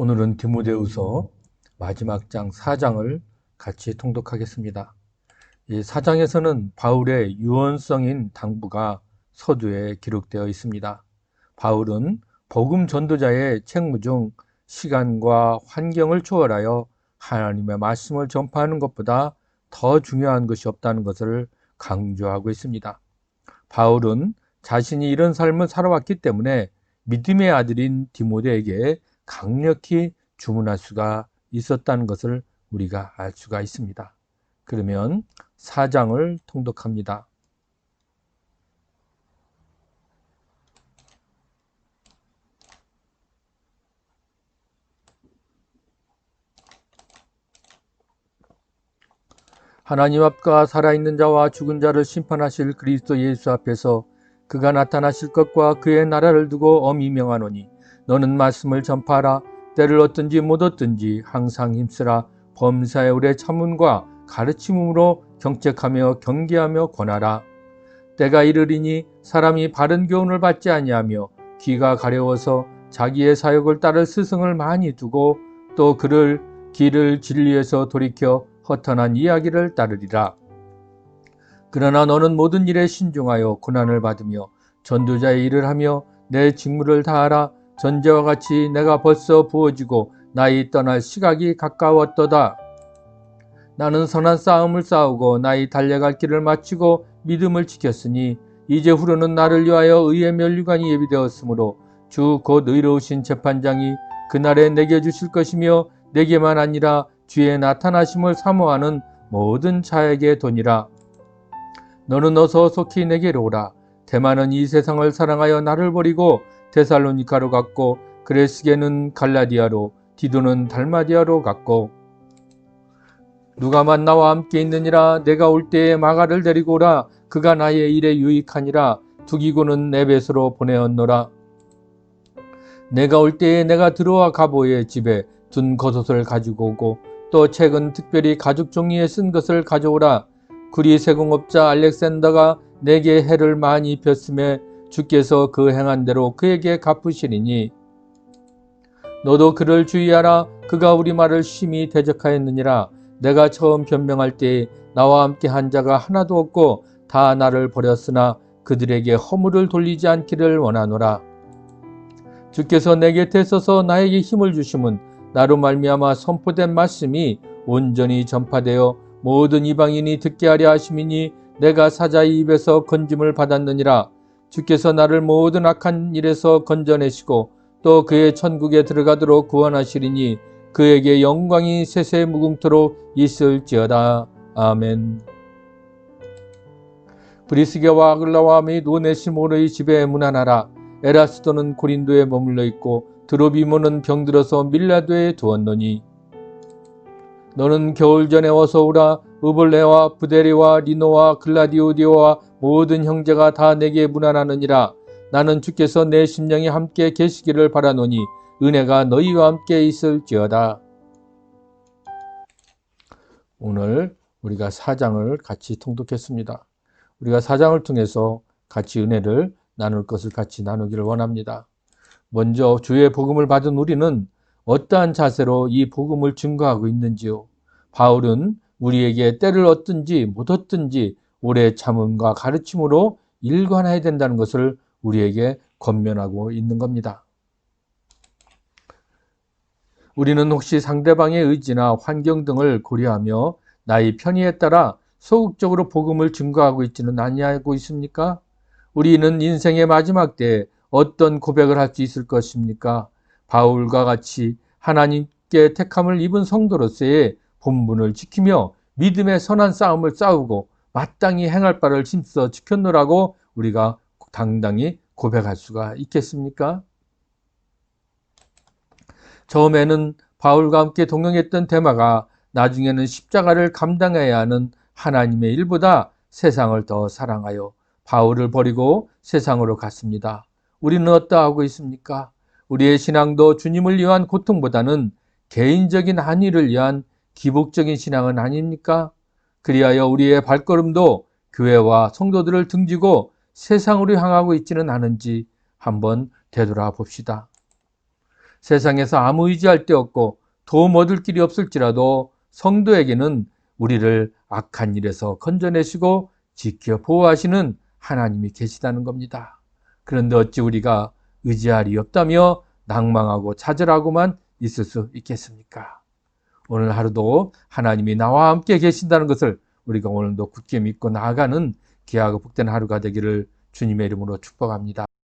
오늘은 디모데후서 마지막 장 4장을 같이 통독하겠습니다. 이 4장에서는 바울의 유언성인 당부가 서두에 기록되어 있습니다. 바울은 복음 전도자의 책무 중 시간과 환경을 초월하여 하나님의 말씀을 전파하는 것보다 더 중요한 것이 없다는 것을 강조하고 있습니다. 바울은 자신이 이런 삶을 살아왔기 때문에 믿음의 아들인 디모데에게 강력히 주문할 수가 있었다는 것을 우리가 알 수가 있습니다. 그러면 사장을 통독합니다. 하나님 앞과 살아있는 자와 죽은 자를 심판하실 그리스도 예수 앞에서 그가 나타나실 것과 그의 나라를 두고 엄히 명하노니 너는 말씀을 전파하라 때를 얻든지 못 얻든지 항상 힘쓰라 범사의 우리의 참음과 가르침으로 경책하며 경계하며 권하라 때가 이르리니 사람이 바른 교훈을 받지 아니하며 귀가 가려워서 자기의 사역을 따를 스승을 많이 두고 또 그를 길을 진리에서 돌이켜 허탄한 이야기를 따르리라. 그러나 너는 모든 일에 신중하여 고난을 받으며 전도자의 일을 하며 내 직무를 다하라. 전제와 같이 내가 벌써 부어지고 나이 떠날 시각이 가까웠도다. 나는 선한 싸움을 싸우고 나이 달려갈 길을 마치고 믿음을 지켰으니 이제 후로는 나를 위하여 의의 면류관이 예비되었으므로 주 곧 의로우신 재판장이 그날에 내게 주실 것이며 내게만 아니라 주의 나타나심을 사모하는 모든 자에게 도니라. 너는 어서 속히 내게로 오라. 대만은 이 세상을 사랑하여 나를 버리고 데살로니카로 갔고 그레스게는 갈라디아로 디도는 달마디아로 갔고 누가만 나와 함께 있느니라. 내가 올 때에 마가를 데리고 오라. 그가 나의 일에 유익하니라. 두기고는 내벳으로 보내었노라. 내가 올 때에 내가 들어와 가보의 집에 둔 겉옷을 가지고 오고 또 책은 특별히 가죽 종이에 쓴 것을 가져오라. 구리 세공업자 알렉산더가 내게 해를 많이 입혔음에 주께서 그 행한 대로 그에게 갚으시리니 너도 그를 주의하라. 그가 우리 말을 심히 대적하였느니라. 내가 처음 변명할 때에 나와 함께 한 자가 하나도 없고 다 나를 버렸으나 그들에게 허물을 돌리지 않기를 원하노라. 주께서 내 곁에 서서 나에게 힘을 주심은 나로 말미암아 선포된 말씀이 온전히 전파되어 모든 이방인이 듣게 하려 하심이니 내가 사자의 입에서 건짐을 받았느니라 주께서 나를 모든 악한 일에서 건져내시고 또 그의 천국에 들어가도록 구원하시리니 그에게 영광이 세세 무궁토록 있을지어다. 아멘. 브리스게와 아글라와 및 오네시모르의 집에 문안하라. 에라스도는 고린도에 머물러 있고 드로비모는 병들어서 밀라도에 두었노니 너는 겨울 전에 와서 오라 우블레와 부데리와 리노와 글라디오디오와 모든 형제가 다 내게 문안하느니라 나는 주께서 내 심령이 함께 계시기를 바라노니 은혜가 너희와 함께 있을지어다. 오늘 우리가 사장을 같이 통독했습니다. 우리가 사장을 통해서 같이 은혜를 나눌 것을 같이 나누기를 원합니다. 먼저 주의 복음을 받은 우리는 어떠한 자세로 이 복음을 증거하고 있는지요? 바울은 우리에게 때를 얻든지 못 얻든지 오래 참음과 가르침으로 일관해야 된다는 것을 우리에게 권면하고 있는 겁니다. 우리는 혹시 상대방의 의지나 환경 등을 고려하며 나의 편의에 따라 소극적으로 복음을 증거하고 있지는 아니하고 있습니까? 우리는 인생의 마지막 때에 어떤 고백을 할 수 있을 것입니까? 바울과 같이 하나님께 택함을 입은 성도로서의 본분을 지키며 믿음의 선한 싸움을 싸우고 마땅히 행할 바를 힘써 지켰노라고 우리가 당당히 고백할 수가 있겠습니까? 처음에는 바울과 함께 동행했던 대마가 나중에는 십자가를 감당해야 하는 하나님의 일보다 세상을 더 사랑하여 바울을 버리고 세상으로 갔습니다. 우리는 어떠하고 있습니까? 우리의 신앙도 주님을 위한 고통보다는 개인적인 한의를 위한 기복적인 신앙은 아닙니까? 그리하여 우리의 발걸음도 교회와 성도들을 등지고 세상으로 향하고 있지는 않은지 한번 되돌아 봅시다. 세상에서 아무 의지할 데 없고 도움 얻을 길이 없을지라도 성도에게는 우리를 악한 일에서 건져내시고 지켜 보호하시는 하나님이 계시다는 겁니다. 그런데 어찌 우리가 의지할 리 없다며 낭망하고 좌절하고만 있을 수 있겠습니까? 오늘 하루도 하나님이 나와 함께 계신다는 것을 우리가 오늘도 굳게 믿고 나아가는 귀하고 복된 하루가 되기를 주님의 이름으로 축복합니다.